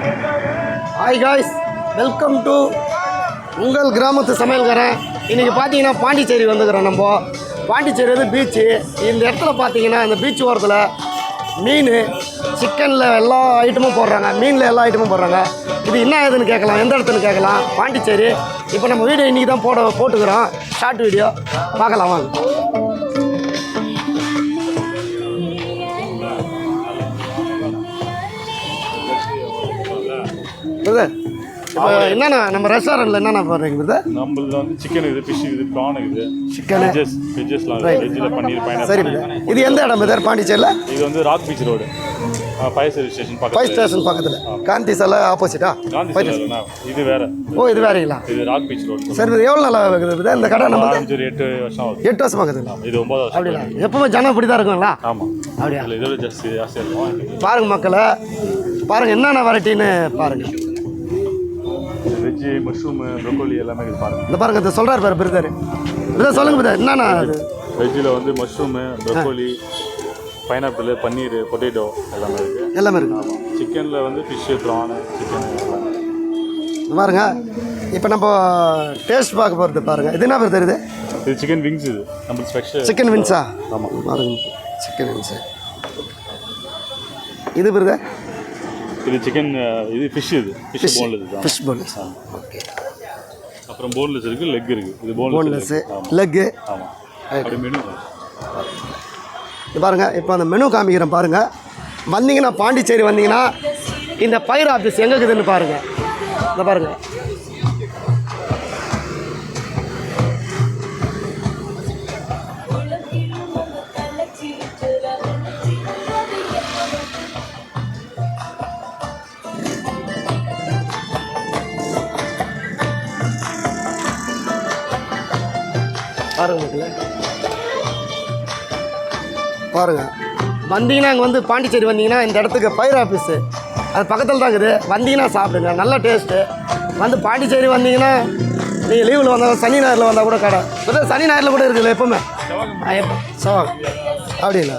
Hi guys welcome to உங்கள் கிராமத்து சமையல்காரன். இன்றைக்கி பார்த்தீங்கன்னா பாண்டிச்சேரி வந்துக்கிறோம் நம்ம. பாண்டிச்சேரி வந்து பீச்சு இந்த இடத்துல பார்த்தீங்கன்னா இந்த பீச் ஓரத்தில் மீன் சிக்கனில் எல்லா ஐட்டமும் போடுறாங்க. மீனில் எல்லா ஐட்டமும் போடுறாங்க. இது என்ன ஏதுன்னு கேட்கலாம். எந்த இடத்துன்னு கேட்கலாம். பாண்டிச்சேரி. இப்போ நம்ம வீடியோ இன்றைக்கி தான் போட போட்டுக்கிறோம். ஷார்ட் வீடியோ பார்க்கலாம் வாங்க. பிரதர் இப்போ என்னண்ணா நம்ம ரெஸ்டாரண்ட்டில் என்னென்ன போடுறீங்க பிரதர்? நம்மளது வந்து சிக்கன் இருக்குது ஃபிஷ் இருக்குது ப்ரான் இருக்குது சிக்கனு வெஜ்ஜஸ் வெஜ்ஜஸ்லாம் Right. வெஜ்ஜில் பன்னீர் சரி பிரதர். இது எந்த இடம் பிரதர்? பாண்டிச்சேரியில்? இது வந்து rock beach road. Fire service station பக்கத்தில். ஸ்டேஷன் பக்கத்தில். காந்தி சாலை ஆப்போசிட்டா காந்தி இது வேற. ஓ இது வேறீங்களா? இது ராக் பீச் ரோடு. சரி பிரதர் எவ்வளோ நாளாக இருக்குது பிரதர்? இந்த கடை நம்ம எட்டு வருஷம் ஆகுது. எட்டு வருஷம் ஆகுதுங்களா இது ஒன்பது வருஷம். அப்படிங்களா எப்பவுமே ஜனம் இப்படி தான் இருக்குங்களா? ஆமாம் அப்படியா? இதோட ஜாஸ்தி ஜாஸ்தியாக இருக்கும். பாருங்க மக்களை பாருங்க என்னென்ன வெரைட்டின்னு பாருங்க. வெஜ்ஜு மஷ்ரூமு ப்ரொக்கோலி எல்லாமே இது பாருங்க. இந்த பாருங்க இந்த சொல்கிறார் பாரு பிரதர். பிரதர் சொல்லுங்க பிரதர் என்னண்ணா? அது வெஜ்ஜில் வந்து mushroom broccoli pineapple paneer potato எல்லாமே இருக்குது எல்லாமே இருக்கு. சிக்கனில் வந்து ஃபிஷ்ஷு ப்ரானு சிக்கன் பாருங்க இப்போ நம்ம டேஸ்ட் பார்க்க போகிறது பாருங்க. இது என்ன பிரதர் இது? இது சிக்கன் விங்ஸ் இது. நம்ம ஸ்பெஷல் சிக்கன் வின்ஸா ஆமாம் பாருங்க சிக்கன் வின்ஸு இது பிரதர்? இது சிக்கன் இது ஃபிஷ் இது. ஃபிஷ் போன்லெஸ் தான். ஃபிஷ் போன்லெஸ் ஓகே அப்புறம் போன்லெஸ் இருக்கு லெக் இருக்கு. இது போன்லெஸ் லெக்கு ஆமாம் அப்படி மெனு இது பாருங்கள் இப்போ அந்த மெனு காமிக்கிறேன் பாருங்கள் வந்தீங்கன்னா பாண்டிச்சேரி வந்தீங்கன்னா இந்த பயிர் ஆஃபீஸ் எங்கே இருக்குதுன்னு பாருங்கள் இந்த பாருங்கள் பாருங்க மக்களே. வந்தீங்கன்னா அங்கே வந்து பாண்டிச்சேரி வந்தீங்கன்னா இந்த இடத்துக்கு ஃபயர் ஆஃபீஸு அது பக்கத்தில் தான் இருக்குது. வந்தீங்கன்னா சாப்பிடுங்க. நல்ல டேஸ்ட்டு வந்து பாண்டிச்சேரி வந்தீங்கன்னா நீங்கள் லீவில் வந்தால் சனி ஞாயிறில் வந்தால் கூட கடை. இல்லை சனி ஞாயிறில் கூட இருக்குல்ல எப்போவுமே? ஆ சவால். அப்படிங்களா?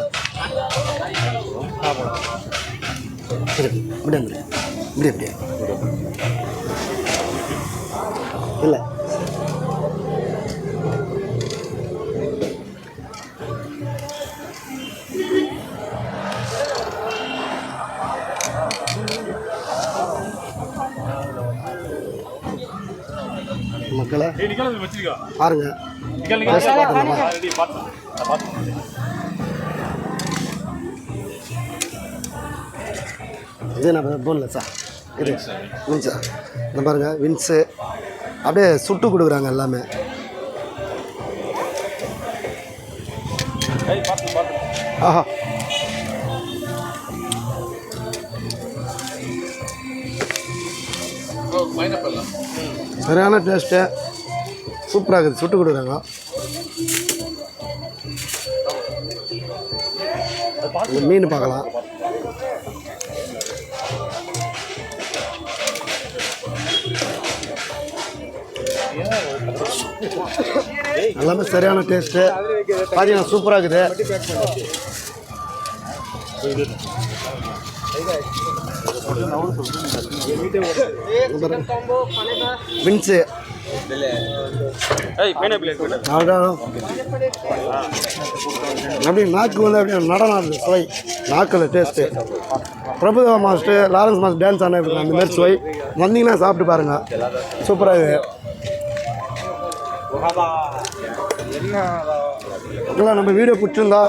அப்படியே அப்படியே அப்படியே. இல்லை. மக்களே. பாருங்க? இது என்ன போன்லெஸ்ஸா இது வின்ஸா இந்த பாருங்க வின்ஸு அப்படியே சுட்டு கொடுக்குறாங்க எல்லாமே. ஆஹா. சரியான டேஸ்ட்டு சூப்பராக இருக்குது. சுட்டு கொடுக்குறாங்க. இந்த மீன் பார்க்கலாம். எல்லாமே சரியான டேஸ்ட்டு பார்த்தீங்கன்னா சூப்பராக இருக்குது. வின்ஸு அதான். அப்படியே நாக்கு வந்து அப்படியே நடனம் ஆடுது சுவை. நாக்கில் taste Prabhudeva master Lawrence master dance ஆன அந்த மாதிரி சுவை. வந்தீங்கன்னா சாப்பிட்டு பாருங்கள் சூப்பராக இருக்குது இதெல்லாம் நம்ம வீடியோ பிடிச்சிருந்தா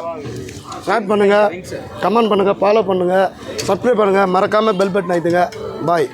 ஷேர் பண்ணுங்கள் கமெண்ட் பண்ணுங்கள் ஃபாலோ பண்ணுங்கள் சப்ஸ்கிரைப் பண்ணுங்கள் மறக்காமல் பெல் பட்டன் ஆயிட்டுங்க பாய்